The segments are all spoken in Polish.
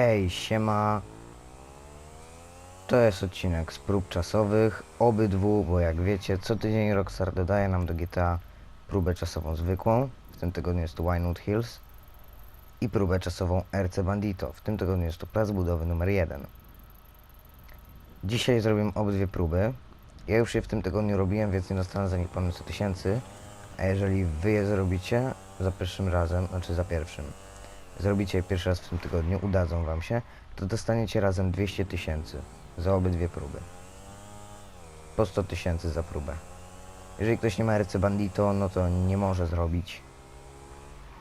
Hej, siema. To jest odcinek z prób czasowych, obydwu, bo jak wiecie, co tydzień Rockstar dodaje nam do GTA próbę czasową zwykłą, w tym tygodniu jest to Winewood Hills, i próbę czasową RC Bandito, w tym tygodniu jest to plac budowy numer 1. Dzisiaj zrobimy obydwie próby. Ja już je w tym tygodniu robiłem, więc nie dostanę za nich ponad 100 tysięcy, a jeżeli wy je zrobicie za pierwszym razem, znaczy za pierwszym, zrobicie je pierwszy raz w tym tygodniu, udadzą wam się, to dostaniecie razem 200 tysięcy za obydwie próby. Po 100 tysięcy za próbę. Jeżeli ktoś nie ma RC Bandito, no to nie może zrobić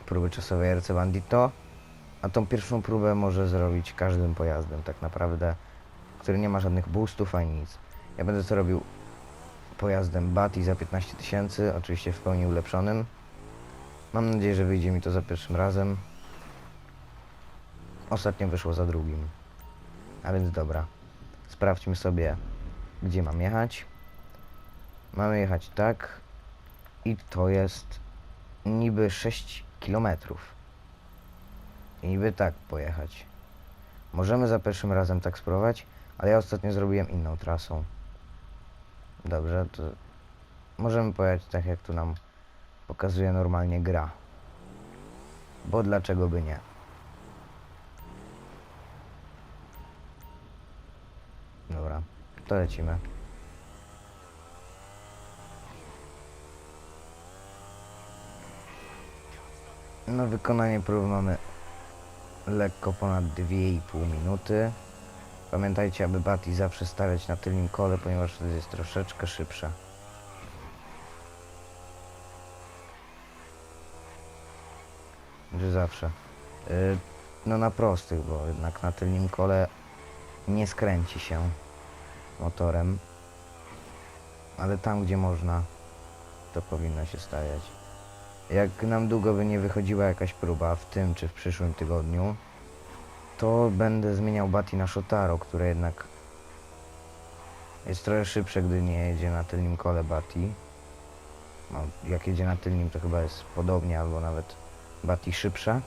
próby czasowej RC Bandito, a tą pierwszą próbę może zrobić każdym pojazdem tak naprawdę, który nie ma żadnych boostów ani nic. Ja będę to robił pojazdem Bati za 15 tysięcy, oczywiście w pełni ulepszonym. Mam nadzieję, że wyjdzie mi to za pierwszym razem. Ostatnio wyszło za drugim. A więc dobra. Sprawdźmy sobie, gdzie mam jechać. Mamy jechać tak. I to jest niby 6 kilometrów. I niby tak pojechać. Możemy za pierwszym razem tak spróbować, ale ja ostatnio zrobiłem inną trasą. Dobrze, to możemy pojechać tak, jak tu nam pokazuje normalnie gra. Bo dlaczego by nie? To lecimy. Na wykonanie próby mamy lekko ponad 2,5 minuty. Pamiętajcie, aby Bati zawsze stawiać na tylnym kole, ponieważ wtedy jest troszeczkę szybsza. Że zawsze. Y, no na prostych, bo jednak na tylnym kole nie skręci się motorem. Ale tam, gdzie można, to powinno się stawiać. Jak nam długo by nie wychodziła jakaś próba, w tym czy w przyszłym tygodniu, to będę zmieniał Bati na Shotaro, które jednak jest trochę szybsze, gdy nie jedzie na tylnym kole Bati. No, jak jedzie na tylnym, to chyba jest podobnie, albo nawet Bati szybsza.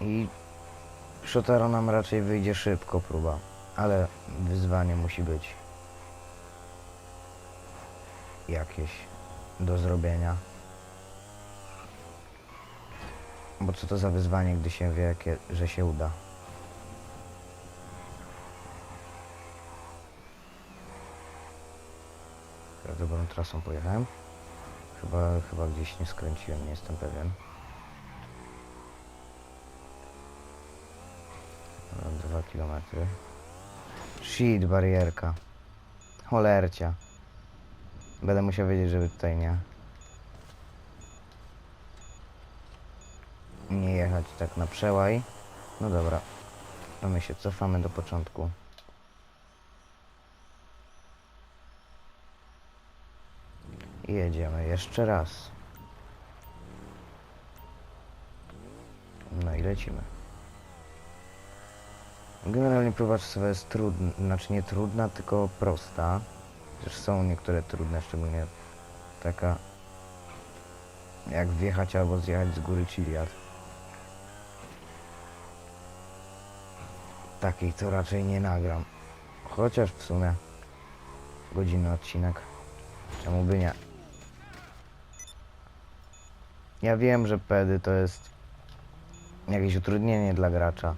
I Shotaro nam raczej wyjdzie szybko próba, ale wyzwanie musi być jakieś do zrobienia. Bo co to za wyzwanie, gdy się wie, że się uda? Dobrą trasą pojechałem. Chyba, chyba gdzieś nie skręciłem, nie jestem pewien. Dwa kilometry. Shit, barierka. Cholercia. Będę musiał wiedzieć, żeby tutaj nie... Nie jechać tak na przełaj. No dobra. To my się cofamy do początku. I jedziemy jeszcze raz. No i lecimy. Generalnie próba czasowa jest trudna, znaczy nie trudna, tylko prosta. Chociaż są niektóre trudne, szczególnie taka jak wjechać albo zjechać z góry Chiliad. Takiej to raczej nie nagram. Chociaż w sumie godzinny odcinek. Czemu by nie? Ja wiem, że pedy to jest jakieś utrudnienie dla gracza.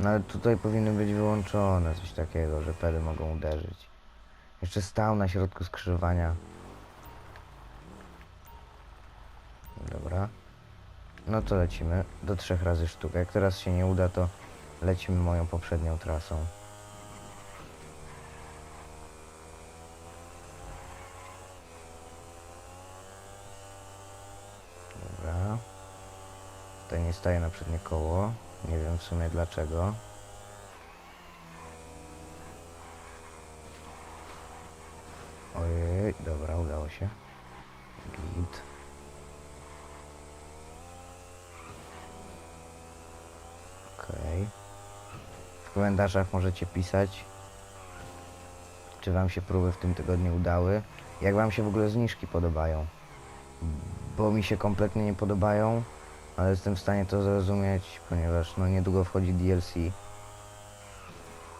No ale tutaj powinny być wyłączone coś takiego, że pedy mogą uderzyć. Jeszcze stał na środku skrzyżowania. Dobra. No to lecimy do trzech razy sztuka. Jak teraz się nie uda, to lecimy moją poprzednią trasą. Dobra. Tutaj nie staje na przednie koło. Nie wiem w sumie dlaczego. Ojej, dobra, udało się. Git. Okej. W komentarzach możecie pisać, czy wam się próby w tym tygodniu udały. Jak wam się w ogóle zniżki podobają. Bo mi się kompletnie nie podobają, ale jestem w stanie to zrozumieć, ponieważ no niedługo wchodzi DLC.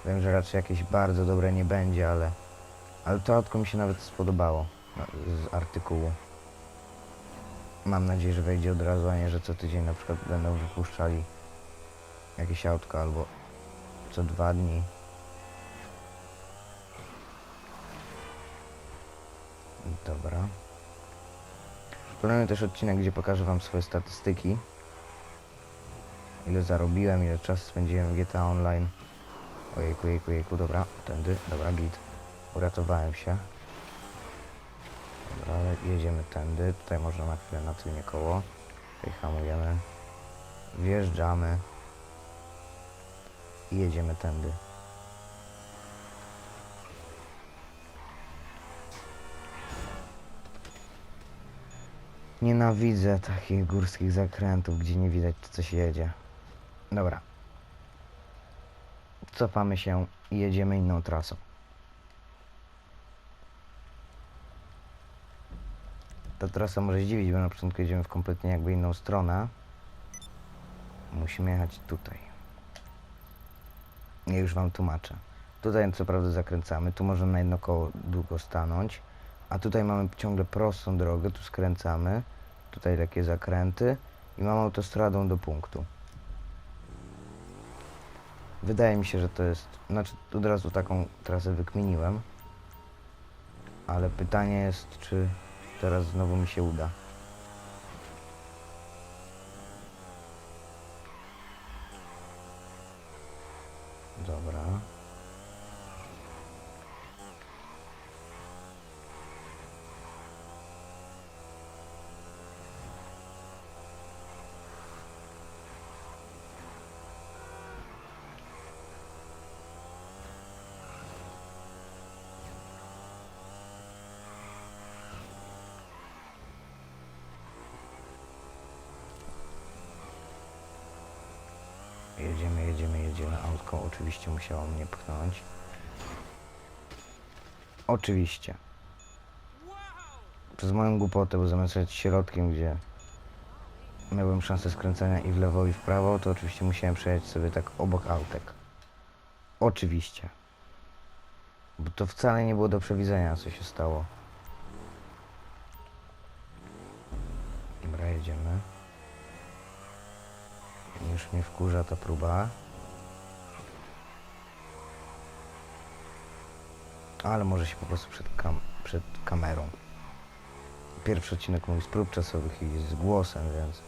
Wiem, że raczej jakieś bardzo dobre nie będzie, ale, ale to autko mi się nawet spodobało no, z artykułu. Mam nadzieję, że wejdzie od razu, a nie, że co tydzień na przykład będą wypuszczali jakieś autko albo co dwa dni. Dobra. Planuję też odcinek, gdzie pokażę wam swoje statystyki. Ile zarobiłem, ile czasu spędziłem w GTA Online. Ojejku, jejku, jejku, dobra, tędy, dobra, git. Uratowałem się. Dobra, jedziemy tędy. Tutaj można na chwilę na tylnie koło. Tutaj hamujemy. Wjeżdżamy. I jedziemy tędy. Nienawidzę takich górskich zakrętów, gdzie nie widać co się jedzie. Dobra. Cofamy się i jedziemy inną trasą. Ta trasa może zdziwić, bo na początku jedziemy w kompletnie jakby inną stronę. Musimy jechać tutaj. Ja już wam tłumaczę. Tutaj co prawda zakręcamy, tu możemy na jedno koło długo stanąć, a tutaj mamy ciągle prostą drogę, tu skręcamy, tutaj takie zakręty i mamy autostradą do punktu. Wydaje mi się, że to jest, znaczy od razu taką trasę wykminiłem, ale pytanie jest, czy teraz znowu mi się uda. Dobra. Jedziemy, jedziemy, jedziemy. Autko oczywiście musiało mnie pchnąć. Oczywiście. Przez moją głupotę, bo zamiast jechać środkiem, gdzie miałem szansę skręcania i w lewo i w prawo, to oczywiście musiałem przejechać sobie tak obok autek. Oczywiście. Bo to wcale nie było do przewidzenia, co się stało. Dobra, jedziemy. Już mnie wkurza ta próba. Ale może się po prostu przed, kam przed kamerą. Pierwszy odcinek mój z prób czasowych i z głosem, więc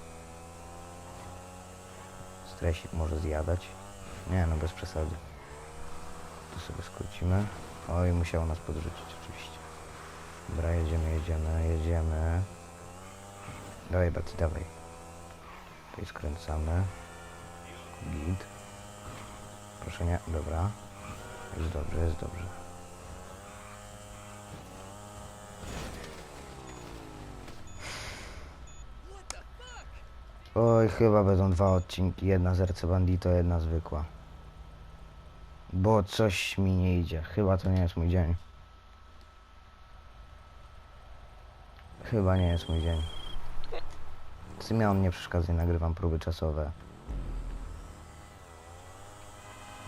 stresik może zjadać. Nie no, bez przesady. Tu sobie skrócimy. Oj, musiało nas podrzucić oczywiście. Dobra, jedziemy, jedziemy, jedziemy. Dawaj, Baty, dawaj. Tutaj skręcamy. Git. Proszę nie, dobra. Jest dobrze, jest dobrze. Oj, chyba będą dwa odcinki. Jedna z Bandito, jedna zwykła. Bo coś mi nie idzie. Chyba to nie jest mój dzień. Chyba nie jest mój dzień. Symion nie przeszkadza, nagrywam próby czasowe.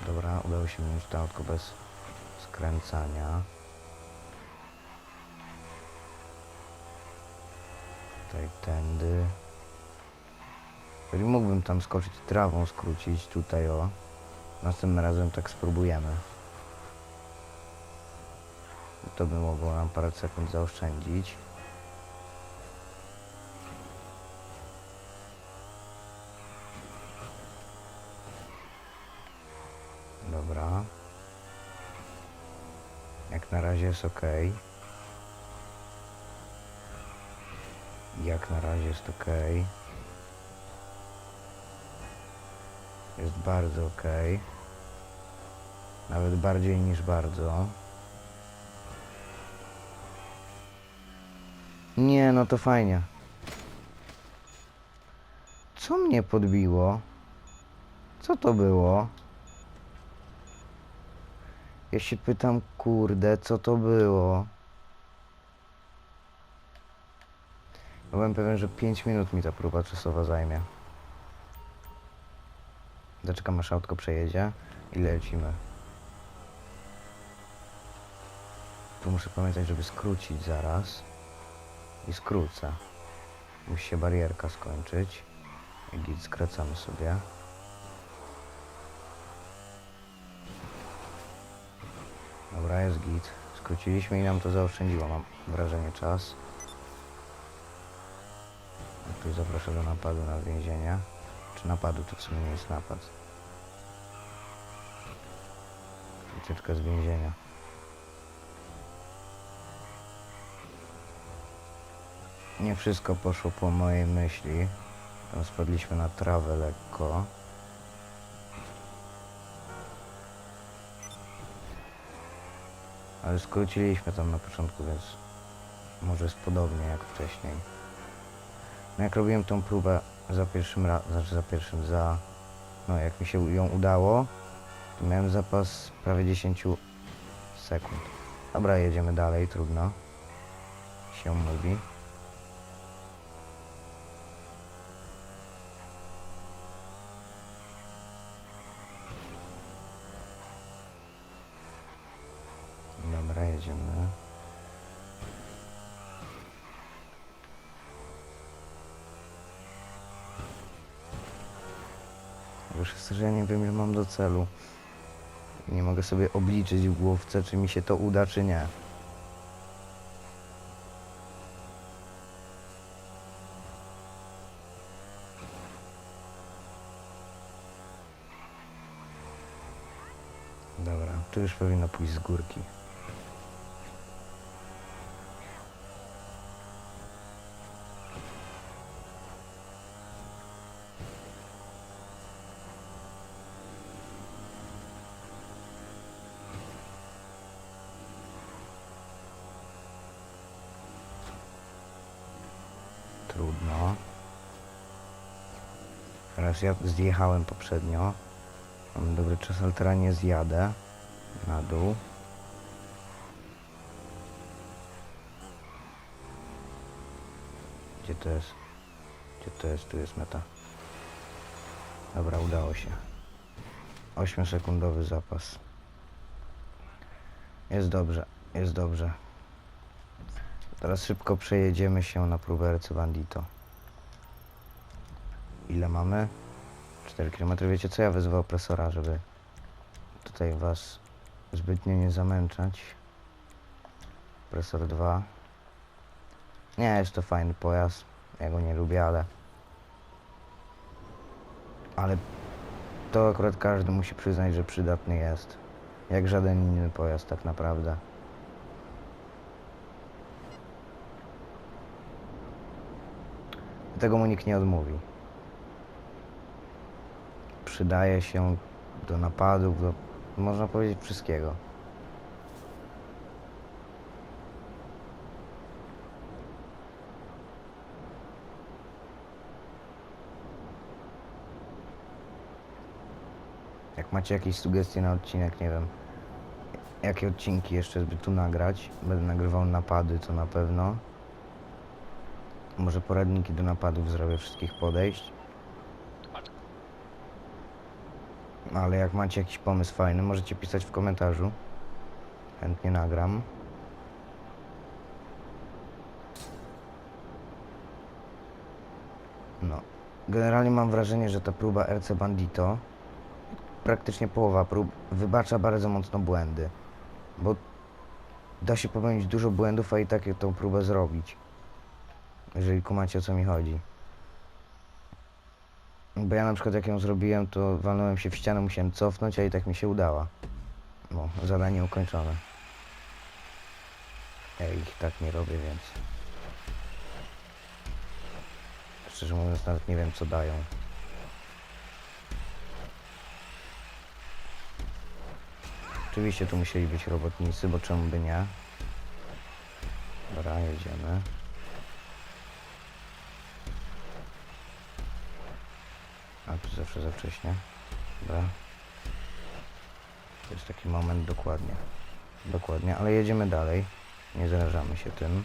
Dobra, udało się mi już to autko bez skręcania. Tutaj tędy. Jeżeli mógłbym tam skoczyć trawą, skrócić tutaj o. Następnym razem tak spróbujemy. To by mogło nam parę sekund zaoszczędzić. Dobra. Jak na razie jest ok. Jak na razie jest ok. Jest bardzo ok. Nawet bardziej niż bardzo. Nie, no to fajnie. Co mnie podbiło? Co to było? Ja się pytam, kurde, co to było? Byłem pewien, że 5 minut mi ta próba czasowa zajmie. Zaczekam aż autko przejedzie i lecimy. Tu muszę pamiętać, żeby skrócić zaraz. I skrócę. Musi się barierka skończyć. I git skracamy sobie. Dobra, jest git. Skróciliśmy i nam to zaoszczędziło, mam wrażenie, czas. A Tu do napadu na więzienie. Czy napadu to w sumie nie jest napad. Ucieczka z więzienia. Nie wszystko poszło po mojej myśli. Tam spadliśmy na trawę lekko. Ale skróciliśmy tam na początku, więc może jest podobnie jak wcześniej. No jak robiłem tą próbę za pierwszym razem, znaczy za pierwszym, za... No jak mi się ją udało, to miałem zapas prawie 10 sekund. Dobra, jedziemy dalej, trudno. Się mówi. Dobra, jedziemy. Że ja nie wiem, ile mam do celu. Nie mogę sobie obliczyć w główce, czy mi się to uda, czy nie. Dobra, tu już powinno pójść z górki. Trudno. Teraz ja zjechałem poprzednio. Mam dobry czas, ale teraz nie zjadę. Na dół. Gdzie to jest? Gdzie to jest? Tu jest meta. Dobra, udało się. 8-sekundowy zapas. Jest dobrze, jest dobrze. Teraz szybko przejedziemy się na próbę RC Bandito. Ile mamy? 4 km. Wiecie co? Ja wezwę opresora, żeby tutaj was zbytnio nie zamęczać. Opresor 2. Nie, jest to fajny pojazd. Ja go nie lubię, ale... Ale to akurat każdy musi przyznać, że przydatny jest. Jak żaden inny pojazd tak naprawdę. Tego mu nikt nie odmówi. Przydaje się do napadów, do, można powiedzieć, wszystkiego. Jak macie jakieś sugestie na odcinek, nie wiem, jakie odcinki jeszcze by tu nagrać, będę nagrywał napady, to na pewno. Może poradniki do napadów zrobię wszystkich podejść. Ale jak macie jakiś pomysł fajny, możecie pisać w komentarzu. Chętnie nagram. No. Generalnie mam wrażenie, że ta próba RC Bandito, praktycznie połowa prób, wybacza bardzo mocno błędy. Bo da się popełnić dużo błędów, a i tak tą próbę zrobić. Jeżeli kumacie o co mi chodzi. Bo ja na przykład jak ją zrobiłem, to walnąłem się w ścianę, musiałem cofnąć, a i tak mi się udała. No, zadanie ukończone. Ja ich tak nie robię, więc... Szczerze mówiąc, nawet nie wiem co dają. Oczywiście tu musieli być robotnicy, bo czemu by nie? Dobra, jedziemy. Ale to zawsze za wcześnie. Dobra. To jest taki moment dokładnie. Dokładnie, ale jedziemy dalej. Nie zarażamy się tym.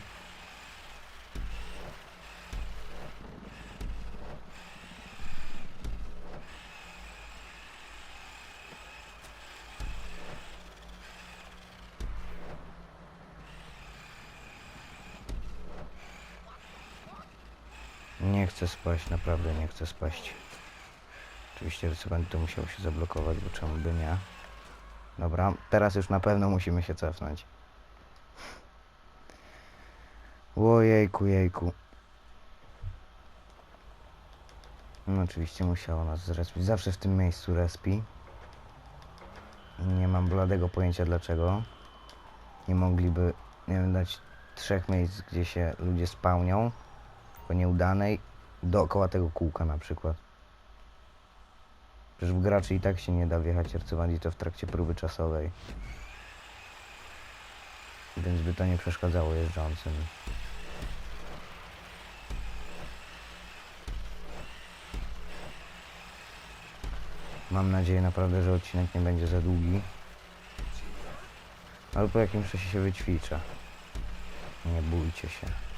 Nie chcę spaść, naprawdę nie chcę spaść. Oczywiście rysowanie to musiał się zablokować, bo czemu by nie. Dobra, teraz już na pewno musimy się cofnąć. Ojejku, jejku. No oczywiście musiało nas zrespić. Zawsze w tym miejscu respi. Nie mam bladego pojęcia dlaczego. Nie mogliby, nie wiem, dać trzech miejsc, gdzie się ludzie spełnią. Po nieudanej. Dookoła tego kółka na przykład. Przecież w graczy i tak się nie da wjechać Ercywandii to w trakcie próby czasowej. Więc by to nie przeszkadzało jeżdżącym. Mam nadzieję naprawdę, że odcinek nie będzie za długi. Ale po jakimś czasie się wyćwiczę. Nie bójcie się.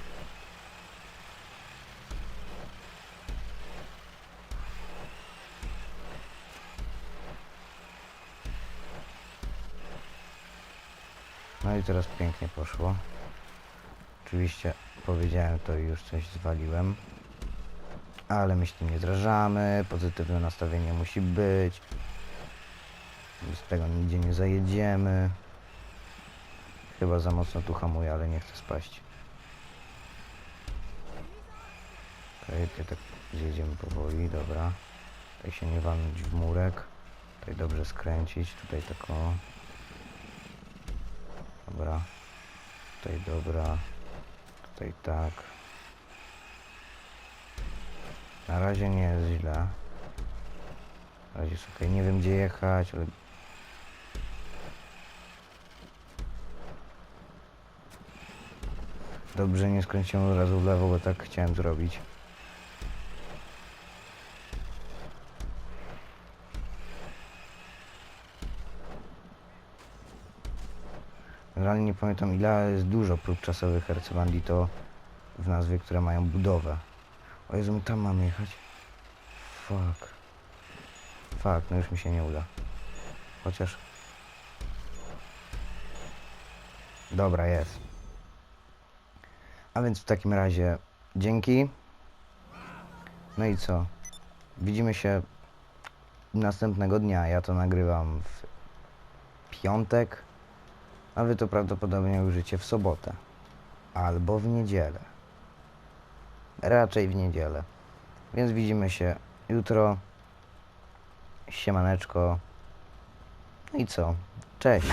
No i teraz pięknie poszło. Oczywiście powiedziałem to i już coś zwaliłem. Ale my się nie zrażamy. Pozytywne nastawienie musi być. Bez tego nigdzie nie zajedziemy. Chyba za mocno tu hamuję, ale nie chcę spaść. Okej, okay, tak zjedziemy powoli, dobra. Tutaj się nie walnąć w murek. Tutaj dobrze skręcić, tutaj tak o. Dobra. Tutaj dobra. Tutaj tak. Na razie nie jest źle. Na razie jest okej. Nie wiem gdzie jechać, ale... Dobrze nie skręciłem od razu w lewo, bo tak chciałem zrobić. Generalnie nie pamiętam ile jest dużo prób czasowych RC Bandito w nazwie, które mają budowę. O Jezu, my tam mamy jechać? Fuck. Fuck, no już mi się nie uda. Chociaż... Dobra, jest. A więc w takim razie dzięki. No i co? Widzimy się następnego dnia. Ja to nagrywam w piątek, a wy to prawdopodobnie użycie w sobotę. Albo w niedzielę. Raczej w niedzielę. Więc widzimy się jutro. Siemaneczko. No i co? Cześć.